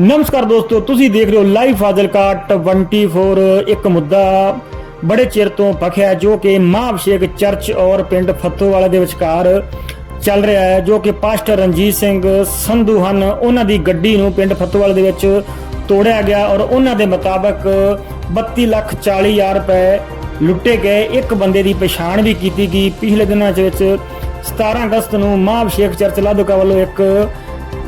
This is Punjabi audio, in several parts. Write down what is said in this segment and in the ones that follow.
ਨਮਸਕਾਰ ਦੋਸਤੋ, ਤੁਸੀਂ ਦੇਖ ਰਹੇ ਹੋ ਲਾਈਵ ਫਾਜ਼ਿਲਕਾ 24 ਇੱਕ ਮੁੱਦਾ ਬੜੇ ਚਿਰ ਤੋਂ ਭਖਿਆ ਜੋ ਕਿ ਮਹਾਂਅਭਿਸ਼ੇਕ ਚਰਚ ਔਰ ਪਿੰਡ ਫੱਤੋਵਾਲਾ ਦੇ ਵਿਚਕਾਰ ਚੱਲ ਰਿਹਾ ਹੈ, ਜੋ ਕਿ ਪਾਸਟਰ ਰਣਜੀਤ ਸਿੰਘ ਸੰਧੂ ਹਨ। ਉਹਨਾਂ ਦੀ ਗੱਡੀ ਨੂੰ ਪਿੰਡ ਫੱਤੋਵਾਲਾ ਦੇ ਵਿੱਚ ਤੋੜਿਆ ਗਿਆ ਔਰ ਉਹਨਾਂ ਦੇ ਮੁਤਾਬਕ 32 ਲੱਖ 40 ਹਜ਼ਾਰ ਰੁਪਏ ਲੁੱਟੇ ਗਏ। ਇੱਕ ਬੰਦੇ ਦੀ ਪਛਾਣ ਵੀ ਕੀਤੀ ਗਈ। ਪਿਛਲੇ ਦਿਨਾਂ ਵਿੱਚ 17 ਅਗਸਤ ਨੂੰ ਮਹਾਂਅਭਿਸ਼ੇਕ ਚਰਚ ਲਾਧੂਕਾ ਵੱਲੋਂ ਇੱਕ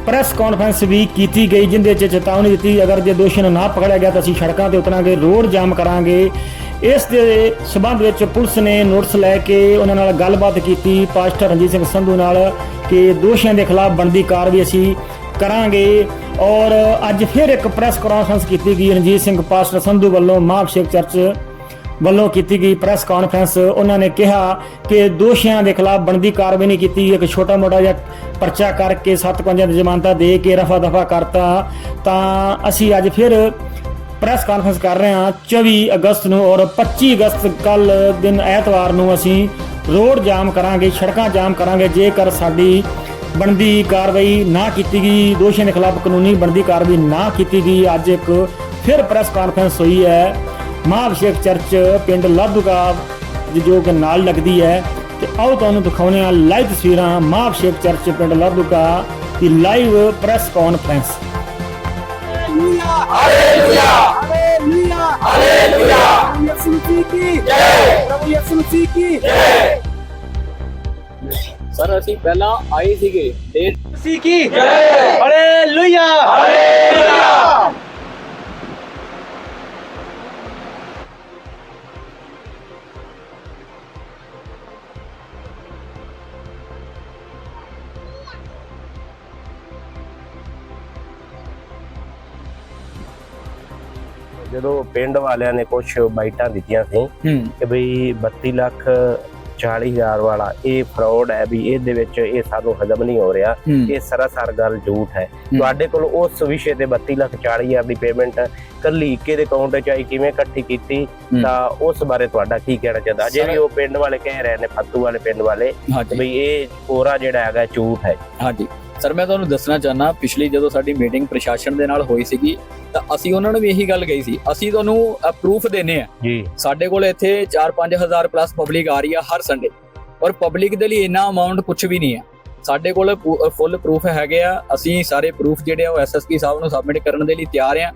ਪ੍ਰੈਸ ਕਾਨਫਰੰਸ ਵੀ ਕੀਤੀ ਗਈ, ਜਿੰਦੇ 'ਚ ਚੇਤਾਵਨੀ ਦਿੱਤੀ, ਅਗਰ ਜੇ ਦੋਸ਼ੀ ਨੂੰ ਨਾ ਪਕੜਿਆ ਗਿਆ ਤਾਂ ਅਸੀਂ ਸੜਕਾਂ ਤੇ ਉਤਰਾਂਗੇ, ਰੋਡ ਜਾਮ ਕਰਾਂਗੇ। ਇਸ ਦੇ ਸਬੰਧ ਵਿੱਚ ਪੁਲਿਸ ਨੇ ਨੋਟਿਸ ਲੈ ਕੇ ਉਹਨਾਂ ਨਾਲ ਗੱਲਬਾਤ ਕੀਤੀ। ਪਾਸਟਰ ਰਣਜੀਤ ਸਿੰਘ ਸੰਧੂ ਨਾਲ ਕਿ ਦੋਸ਼ੀਆਂ ਦੇ ਖਿਲਾਫ ਬਣਦੀ ਕਾਰਵਾਈ ਅਸੀਂ ਕਰਾਂਗੇ। ਔਰ ਅੱਜ ਫਿਰ ਇੱਕ ਪ੍ਰੈਸ ਕਾਨਫਰੰਸ ਕੀਤੀ ਗਈ। ਰਣਜੀਤ ਸਿੰਘ, ਪਾਸਟਰ ਸੰਧੂ ਵੱਲੋਂ ਮਹਾਂਅਭਿਸ਼ੇਕ ਚਰਚ ਵੱਲੋਂ ਕੀਤੀ ਗਈ ਪ੍ਰੈਸ ਕਾਨਫਰੰਸ, ਉਹਨਾਂ ਨੇ ਕਿਹਾ ਕਿ ਦੋਸ਼ੀਆਂ ਦੇ ਖਿਲਾਫ ਬਣਦੀ ਕਾਰਵਾਈ ਨਹੀਂ ਕੀਤੀ, ਇੱਕ ਛੋਟਾ ਮੋਟਾ ਜਿਹਾ ਪਰਚਾ ਕਰਕੇ ਸੱਤ ਪੰਜਾਂ ਦੀ ਜ਼ਮਾਨਤਾਂ ਦੇ ਕੇ ਰਫਾ ਦਫਾ ਕਰਤਾ। ਤਾਂ ਅਸੀਂ ਅੱਜ ਫਿਰ ਪ੍ਰੈਸ ਕਾਨਫਰੰਸ ਕਰ ਰਹੇ ਹਾਂ 24 ਅਗਸਤ ਨੂੰ ਔਰ 25 ਅਗਸਤ ਕੱਲ ਦਿਨ ਐਤਵਾਰ ਨੂੰ ਅਸੀਂ ਰੋਡ ਜਾਮ ਕਰਾਂਗੇ, ਸੜਕਾਂ ਜਾਮ ਕਰਾਂਗੇ, ਜੇਕਰ ਸਾਡੀ ਬਣਦੀ ਕਾਰਵਾਈ ਨਾ ਕੀਤੀ ਗਈ, ਦੋਸ਼ੀਆਂ ਦੇ ਖਿਲਾਫ ਕਾਨੂੰਨੀ ਬਣਦੀ ਕਾਰਵਾਈ ਨਾ ਕੀਤੀ ਗਈ, ਅੱਜ ਇੱਕ ਫਿਰ ਪ੍ਰੈਸ ਕਾਨਫਰੰਸ ਹੋਈ ਹੈ। ਮਹਾਭਿਸ਼ੇਕ ਚਰਚ ਪਿੰਡ ਲਾਧੂਗਾਵ ਜੋ ਕਿ ਨਾਲ ਲੱਗਦੀ ਹੈ। ਤੇ ਆਓ ਤੁਹਾਨੂੰ ਦਿਖਾਉਨੇ ਆ ਲਾਈਵ ਤਸਵੀਰਾਂ ਮਹਾਭਿਸ਼ੇਕ ਚਰਚ ਪਿੰਡ ਲਾਧੂਗਾ ਦੀ ਲਾਈਵ ਪ੍ਰੈਸ ਕਾਨਫਰੰਸ। ਸਰ ਅਸੀਂ ਪਹਿਲਾਂ ਆਏ ਸੀਗੇ। ਤੇ ਮਸੀਹ ਕੀ? ਜੈ। ਹਾਲੇਲੂਇਆ ਹਾਲੇਲੂਇਆ ਜਦੋਂ ਪਿੰਡ ਵਾਲਿਆਂ ਨੇ ਕੁਝ ਬਾਈਟਾਂ ਦਿੱਤੀਆਂ ਸੀ ਕਿ ਬਈ 32 ਲੱਖ 40 ਹਜ਼ਾਰ ਵਾਲਾ ਇਹ ਫਰਾਡ ਹੈ ਵੀ ਇਹਦੇ ਵਿੱਚ ਇਹ ਸਾਨੂੰ ਹਜ਼ਮ ਨਹੀਂ ਹੋ ਰਿਹਾ ਇਹ ਸਰਾਸਰ ਗੱਲ ਝੂਠ ਹੈ। ਤੁਹਾਡੇ ਕੋਲ ਉਸ ਵਿਸ਼ੇ ਤੇ 32 ਲੱਖ 40 ਹਜ਼ਾਰ ਦੀ ਪੇਮੈਂਟ ਕੱਲੀ ਇੱਕੇ ਦੇ ਅਕਾਊਂਟ 'ਚ ਆਈ ਕਿਵੇਂ ਇਕੱਠੀ ਕੀਤੀ। ਤਾਂ ਉਸ ਬਾਰੇ ਤੁਹਾਡਾ ਕੀ ਕਹਿਣਾ ਚਾਹੁੰਦਾ? ਅਜੇ ਵੀ ਉਹ ਪਿੰਡ ਵਾਲੇ ਕਹਿ ਰਹੇ ਨੇ ਫੱਤੂ ਵਾਲੇ ਪਿੰਡ ਵਾਲੇ ਬਈ ਇਹ ਕੋਰਾ ਜਿਹੜਾ ਹੈਗਾ ਝੂਠ ਹੈ। ਹਾਂਜੀ। ਸਰ ਮੈਂ ਤੁਹਾਨੂੰ ਦੱਸਣਾ ਚਾਹਨਾ ਪਿਛਲੀ ਜਦੋਂ ਸਾਡੀ ਮੀਟਿੰਗ ਪ੍ਰਸ਼ਾਸਨ ਦੇ ਨਾਲ ਹੋਈ ਸੀਗੀ ਤਾਂ ਅਸੀਂ ਉਹਨਾਂ ਨੂੰ ਵੀ ਇਹੀ ਗੱਲ ਕਹੀ ਸੀ ਅਸੀਂ ਤੁਹਾਨੂੰ ਪ੍ਰੂਫ ਦੇਨੇ ਆ ਜੀ। ਸਾਡੇ ਕੋਲ ਇੱਥੇ 4-5000 ਪਲੱਸ ਪਬਲਿਕ ਆ ਰਹੀ ਆ ਹਰ ਸੰਡੇ ਔਰ ਪਬਲਿਕ ਦੇ ਲਈ ਇੰਨਾ ਅਮਾਉਂਟ ਕੁਝ ਵੀ ਨਹੀਂ ਆ। ਸਾਡੇ ਕੋਲ ਫੁੱਲ ਪ੍ਰੂਫ ਹੈਗੇ ਆ ਅਸੀਂ ਸਾਰੇ ਪ੍ਰੂਫ ਜਿਹੜੇ ਆ ਉਹ ਐਸਐਸਪੀ ਸਾਹਿਬ ਨੂੰ ਸਬਮਿਟ ਕਰਨ ਦੇ ਲਈ ਤਿਆਰ ਆ।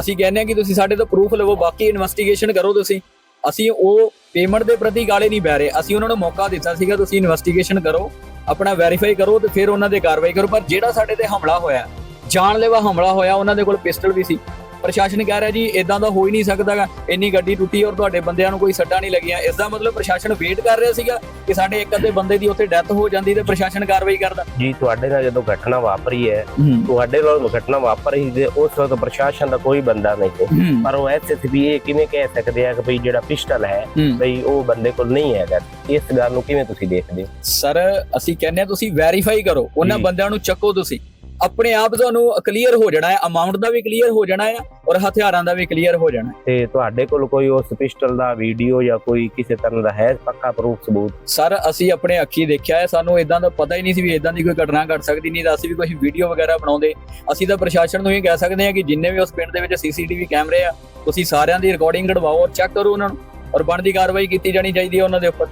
ਅਸੀਂ ਕਹਿੰਦੇ ਆ ਕਿ ਤੁਸੀਂ ਸਾਡੇ ਤੋਂ ਪ੍ਰੂਫ ਲਵੋ ਬਾਕੀ ਇਨਵੈਸਟੀਗੇਸ਼ਨ ਕਰੋ ਤੁਸੀਂ। ਅਸੀਂ ਉਹ ਪੇਮੈਂਟ ਦੇ ਪ੍ਰਤੀ ਗਾਲੇ ਨਹੀਂ ਬਹਿ ਰਹੇ ਅਸੀਂ ਉਹਨਾਂ ਨੂੰ ਮੌਕਾ ਦਿੱਤਾ ਸੀਗਾ ਤੁਸੀਂ ਇਨਵੈਸਟੀਗੇਸ਼ਨ ਕਰੋ। ਆਪਣਾ ਵੈਰੀਫਾਈ ਕਰੋ ਤੇ ਫਿਰ ਉਹਨਾਂ ਦੇ ਕਾਰਵਾਈ ਕਰੋ। ਪਰ ਜਿਹੜਾ ਸਾਡੇ ਤੇ ਹਮਲਾ ਹੋਇਆ, ਜਾਨਲੇਵਾ ਹਮਲਾ ਹੋਇਆ, ਉਹਨਾਂ ਦੇ ਕੋਲ ਪਿਸਟਲ ਵੀ ਸੀ। ਪ੍ਰਸ਼ਾਸਨ ਕਹਿ ਰਿਹਾ ਜੀ ਇਦਾਂ ਦਾ ਹੋ ਹੀ ਨਹੀਂ ਸਕਦਾਗਾ ਇੰਨੀ ਗੱਡੀ ਟੁੱਟੀ ਔਰ ਤੁਹਾਡੇ ਬੰਦਿਆਂ ਨੂੰ ਕੋਈ ਸੱਟਾਂ ਨਹੀਂ ਲੱਗੀਆਂ। ਇਸ ਦਾ ਮਤਲਬ ਪ੍ਰਸ਼ਾਸਨ ਵੇਟ ਕਰ ਰਿਹਾ ਸੀਗਾ ਕਿ ਸਾਡੇ ਇੱਕ ਅੱਧੇ ਬੰਦੇ ਦੀ ਉੱਥੇ ਡੈਥ ਹੋ ਜਾਂਦੀ ਤੇ ਪ੍ਰਸ਼ਾਸਨ ਕਾਰਵਾਈ ਕਰਦਾ। ਜੀ ਤੁਹਾਡੇ ਨਾਲ ਜਦੋਂ ਘਟਨਾ ਵਾਪਰੀ ਹੈ ਤੁਹਾਡੇ ਨਾਲ ਘਟਨਾ ਵਾਪਰੀ ਤੇ ਉਸ ਵਕਤ ਪ੍ਰਸ਼ਾਸਨ ਦਾ ਕੋਈ ਬੰਦਾ ਨਹੀਂ ਪਰ ਉਹ ਐਸਐਸਪੀ ਇਹ ਕਿਵੇਂ ਕਹਿ ਸਕਦੇ ਆ ਕਿ ਭਈ ਜਿਹੜਾ ਪਿਸਟਲ ਹੈ ਭਈ ਉਹ ਬੰਦੇ ਕੋਲ ਨਹੀਂ ਹੈਗਾ। ਇਸ ਗੱਲ ਨੂੰ ਕਿਵੇਂ ਤੁਸੀਂ ਦੇਖਦੇ ਹੋ? ਸਰ ਅਸੀਂ ਕਹਿੰਦੇ ਆ ਤੁਸੀਂ ਵੈਰੀਫਾਈ ਕਰੋ। ਉਹਨਾਂ। ਬੰਦਿਆਂ ਨੂੰ ਚੱਕੋ ਤੁਸੀਂ। ਆਪਣੇ ਆਪ ਤੁਹਾਨੂੰ ਕਲੀਅਰ ਹੋ ਜਾਣਾ ਹੈ ਅਮਾਉਂਟ ਦਾ ਵੀ ਕਲੀਅਰ ਹੋ ਜਾਣਾ ਹੈ ਔਰ ਹਥਿਆਰਾਂ ਦਾ ਵੀ ਕਲੀਅਰ ਹੋ ਜਾਣਾ ਹੈ। ਤੇ ਤੁਹਾਡੇ ਕੋਲ ਕੋਈ ਉਸ ਪਿਸਟਲ ਦਾ ਵੀਡੀਓ ਜਾਂ ਕੋਈ ਕਿਸੇ ਤਰ੍ਹਾਂ ਦਾ ਹੈ ਪੱਕਾ ਪ੍ਰੂਫ ਸਬੂਤ? ਸਰ ਅਸੀਂ ਆਪਣੇ ਅੱਖੀ ਦੇਖਿਆ ਹੈ ਸਾਨੂੰ ਇਦਾਂ ਦਾ ਪਤਾ ਹੀ ਨਹੀਂ ਸੀ ਵੀ ਇਦਾਂ ਦੀ ਕੋਈ ਘਟਨਾ ਘਟ ਸਕਦੀ ਨਹੀਂ ਤਾਂ ਅਸੀਂ ਵੀ ਕੋਈ ਵੀਡੀਓ ਵਗੈਰਾ ਬਣਾਉਂਦੇ। ਅਸੀਂ ਤਾਂ ਪ੍ਰਸ਼ਾਸਨ ਨੂੰ ਇਹ ਕਹਿ ਸਕਦੇ ਹਾਂ ਕਿ ਜਿੰਨੇ ਵੀ ਉਸ ਪਿੰਡ ਦੇ ਵਿੱਚ ਸੀਸੀਟੀਵੀ ਕੈਮਰੇ ਆ ਤੁਸੀਂ ਸਾਰਿਆਂ ਦੀ ਰਿਕਾਰਡਿੰਗ ਕਢਵਾਓ ਔਰ ਚੈੱਕ ਕਰੋ ਉਹਨਾਂ ਨੂੰ ਔਰ ਬਣਦੀ ਕਾਰਵਾਈ ਕੀਤੀ ਜਾਣੀ ਚਾਹੀਦੀ ਹੈ ਉਹਨਾਂ ਦੇ ਉੱਪਰ।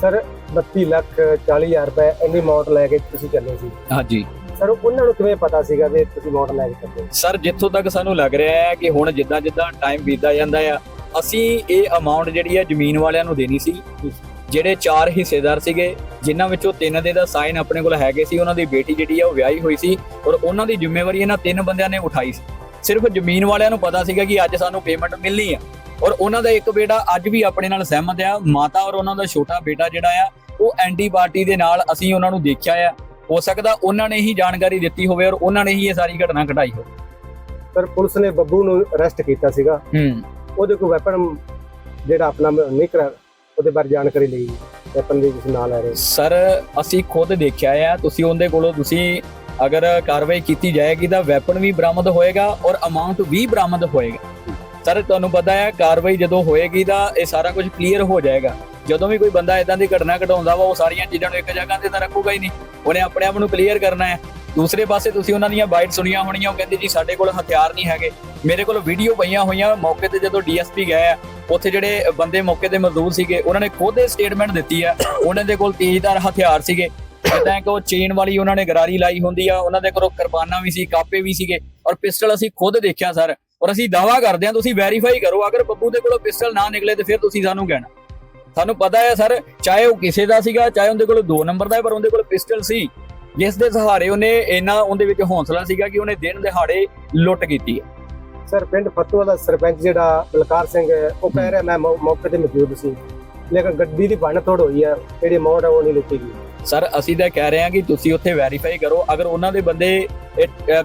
ਸਰ 32 ਲੱਖ 40 ਹਜ਼ਾਰ ਰੁਪਏ ਇੰਨੀ ਅਮਾਉਂਟ ਲੈ ਕੇ ਤੁਸੀਂ ਚੱਲੇ ਸੀ। ਹਾਂਜੀ। ਸਰ ਉਹਨਾਂ ਨੂੰ ਕਿਵੇਂ ਪਤਾ ਸੀਗਾ ਵੀ ਤੁਸੀਂ ਵੋਟ ਲੈ ਕੇ ਚੱਲੇ ਹੋ? ਸਰ, ਜਿੱਥੋਂ ਤੱਕ ਸਾਨੂੰ ਲੱਗ ਰਿਹਾ ਹੈ ਕਿ ਹੁਣ ਜਿੱਦਾਂ ਜਿੱਦਾਂ ਟਾਈਮ ਬੀਤਦਾ ਜਾਂਦਾ ਆ, ਅਸੀਂ ਇਹ ਅਮਾਉਂਟ ਜਿਹੜੀ ਹੈ ਜ਼ਮੀਨ ਵਾਲਿਆਂ ਨੂੰ ਦੇਣੀ ਸੀ, ਜਿਹੜੇ ਚਾਰ ਹਿੱਸੇਦਾਰ ਸੀਗੇ, ਜਿਨ੍ਹਾਂ ਵਿੱਚੋਂ ਤਿੰਨ ਦੇ ਦਾ ਸਾਈਨ ਆਪਣੇ ਕੋਲ ਹੈਗੇ ਸੀ, ਉਹਨਾਂ ਦੀ ਬੇਟੀ ਜਿਹੜੀ ਆ ਉਹ ਵਿਆਹੀ ਹੋਈ ਸੀ, ਔਰ ਉਹਨਾਂ ਦੀ ਜ਼ਿੰਮੇਵਾਰੀ ਇਹਨਾਂ ਤਿੰਨ ਬੰਦਿਆਂ ਨੇ ਉਠਾਈ ਸੀ। ਸਿਰਫ ਜ਼ਮੀਨ ਵਾਲਿਆਂ ਨੂੰ ਪਤਾ ਸੀਗਾ ਕਿ ਅੱਜ ਸਾਨੂੰ ਪੇਮੈਂਟ ਮਿਲਣੀ ਆ। ਔਰ ਉਹਨਾਂ ਦਾ ਇੱਕ ਬੇਟਾ ਅੱਜ ਵੀ ਆਪਣੇ ਨਾਲ ਸਹਿਮਤ ਆ, ਮਾਤਾ ਔਰ ਉਹਨਾਂ ਦਾ ਛੋਟਾ ਬੇਟਾ ਜਿਹੜਾ ਆ, ਉਹ ਐਂਟੀ ਪਾਰਟੀ ਦੇ ਨਾਲ ਅਸੀਂ ਉਹਨਾਂ ਨੂੰ ਦੇਖਿਆ ਆ। ਹੋ ਸਕਦਾ ਉਹਨਾਂ ਨੇ ਹੀ ਜਾਣਕਾਰੀ ਦਿੱਤੀ ਹੋਵੇ ਔਰ ਉਹਨਾਂ ਨੇ ਹੀ ਇਹ ਸਾਰੀ ਘਟਨਾ ਘਟਾਈ ਹੋਵੇ। ਸਰ ਪੁਲਿਸ ਨੇ ਬੱਬੂ ਨੂੰ ਅਰੈਸਟ ਕੀਤਾ ਸੀਗਾ। ਹੂੰ। ਉਹਦੇ ਕੋਲ ਵੈਪਨ ਜਿਹੜਾ ਆਪਣਾ ਨਹੀਂ ਕਰਾ ਉਹਦੇ ਬਾਰੇ ਜਾਣਕਾਰੀ ਲਈ ਵੈਪਨ ਦੀ ਤੁਸੀਂ ਨਾਲ ਲੈ ਰਹੇ। ਸਰ ਅਸੀਂ ਖੁਦ ਦੇਖਿਆ ਆ ਤੁਸੀਂ ਉਹਦੇ ਕੋਲੋਂ ਤੁਸੀਂ ਅਗਰ ਕਾਰਵਾਈ ਕੀਤੀ ਜਾਏਗੀ ਤਾਂ ਵੈਪਨ ਵੀ ਬਰਾਮਦ ਹੋਏਗਾ ਔਰ ਅਮਾਉਂਟ ਵੀ ਬਰਾਮਦ ਹੋਏਗਾ। ਸਰ ਤੁਹਾਨੂੰ ਪਤਾ ਹੈ ਕਾਰਵਾਈ ਜਦੋਂ ਹੋਏਗੀ ਤਾਂ ਇਹ ਸਾਰਾ ਕੁਝ ਕਲੀਅਰ ਹੋ ਜਾਏਗਾ। ਜਦੋਂ ਵੀ ਕੋਈ ਬੰਦਾ ਇਦਾਂ ਦੀ ਘਟਨਾ ਘਟਾਉਂਦਾ ਵਾ, ਉਹ ਸਾਰੀਆਂ ਚੀਜ਼ਾਂ ਨੂੰ ਇੱਕ ਜਗ੍ਹਾ ਤੇ ਤਾਂ ਰੱਖੂਗਾ ਹੀ ਨਹੀਂ। ਉਹਨੇ ਆਪਣੇ ਆਪ ਨੂੰ ਕਲੀਅਰ ਕਰਨਾ ਹੈ। ਦੂਸਰੇ ਪਾਸੇ ਤੁਸੀਂ ਉਹਨਾਂ ਦੀਆਂ ਬਾਈਟ ਸੁਣੀਆਂ ਹੋਣੀਆਂ, ਉਹ ਕਹਿੰਦੇ ਜੀ ਸਾਡੇ ਕੋਲ ਹਥਿਆਰ ਨਹੀਂ ਹੈਗੇ। ਮੇਰੇ ਕੋਲ ਵੀਡੀਓ ਪਈਆਂ ਹੋਈਆਂ ਮੌਕੇ ਤੇ ਜਦੋਂ ਡੀਐਸਪੀ ਗਏ ਆ, ਉੱਥੇ ਜਿਹੜੇ ਬੰਦੇ ਮੌਕੇ ਤੇ ਮਜ਼ਦੂਰ ਸੀਗੇ, ਉਹਨਾਂ ਨੇ ਖੁਦ ਇਹ ਸਟੇਟਮੈਂਟ ਦਿੱਤੀ ਆ, ਉਹਨਾਂ ਦੇ ਕੋਲ ਤੇਜ਼ਧਾਰ ਹਥਿਆਰ ਸੀਗੇ। ਜਿੱਦਾਂ ਕਿ ਉਹ ਚੇਨ ਵਾਲੀ ਉਹਨਾਂ ਨੇ ਗਰਾਰੀ ਲਾਈ ਹੁੰਦੀ ਆ, ਉਹਨਾਂ ਦੇ ਕੋਲ ਕੁਰਬਾਨਾ ਵੀ ਸੀ, ਕਾਪੇ ਵੀ ਸੀਗੇ, ਔਰ ਪਿਸਟਲ ਅਸੀਂ ਖੁਦ ਦੇਖਿਆ ਸਰ ਔਰ ਅਸੀਂ ਦਾਵਾ ਕਰਦੇ ਹਾਂ, ਤੁਸੀਂ ਵੈਰੀਫਾਈ ਕਰੋ, ਅਗਰ ਬੱਬੂ ਦੇ ਕੋਲੋਂ ਪਿਸਟਲ ਨਾ ਨਿਕਲੇ ਤੇ ਫਿਰ ਤੁਸੀਂ ਸਾਨੂੰ ਕਹਿਣਾ। ਸਾਨੂੰ ਪਤਾ ਹੈ ਸਰ ਚਾਹੇ ਉਹ ਕਿਸੇ ਦਾ ਸੀਗਾ ਚਾਹੇ ਉਹਦੇ ਕੋਲ 2 ਨੰਬਰ ਦਾ ਹੈ ਪਰ ਉਹਦੇ ਕੋਲ ਪਿਸਟਲ ਸੀ। ਜਿਸ ਦੇ ਸਹਾਰੇ ਉਹਨੇ ਇੰਨਾ ਉਹਦੇ ਵਿੱਚ ਹੌਸਲਾ ਸੀਗਾ ਕਿ ਉਹਨੇ ਦਿਨ ਦਿਹਾੜੇ ਲੁੱਟ ਕੀਤੀ ਹੈ। ਸਰ ਪਿੰਡ ਫਤੂਆ ਦਾ ਸਰਪੰਚ ਜਿਹੜਾ ਬਲਕਾਰ ਸਿੰਘ ਉਹ ਕਹਿ ਰਿਹਾ ਮੈਂ ਮੌਕੇ ਤੇ ਮੌਜੂਦ ਸੀ। ਲੇਕਿਨ ਗੱਡੀ ਦੀ ਭੰਨ ਤੋੜ ਹੋਈ ਹੈ ਜਿਹੜੀ ਅਮਾਉਂਟ ਹੈ ਉਹ ਨਹੀਂ ਲੁੱਟੀ ਗਈ। ਸਰ ਅਸੀਂ ਤਾਂ ਕਹਿ ਰਹੇ ਹਾਂ ਕਿ ਤੁਸੀਂ ਉੱਥੇ ਵੈਰੀਫਾਈ ਕਰੋ। ਅਗਰ ਉਹਨਾਂ ਦੇ ਬੰਦੇ